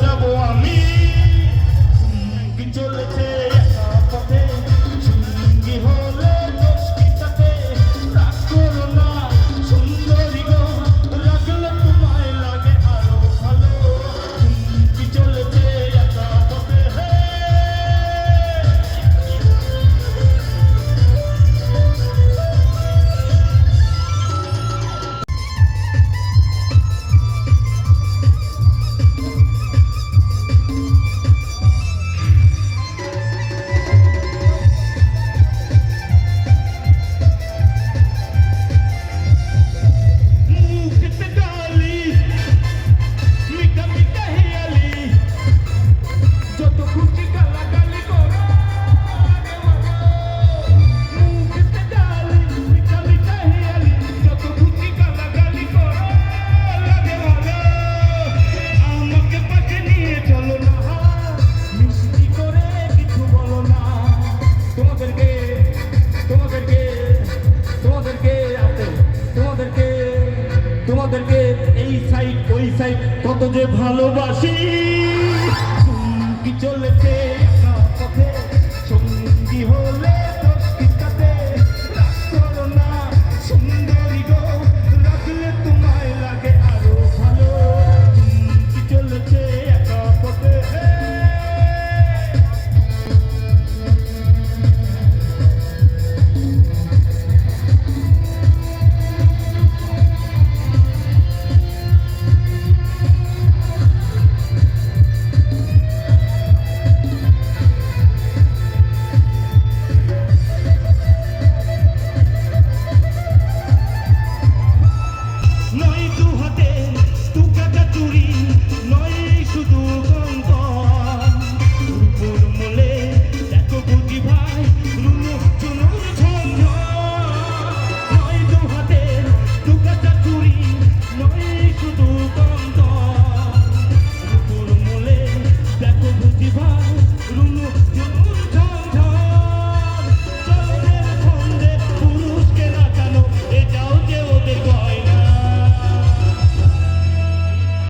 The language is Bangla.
যাব আমি। চলেছে? তোমাদেরকে এই সাইড ওই সাইড কত যে ভালোবাসি। চলে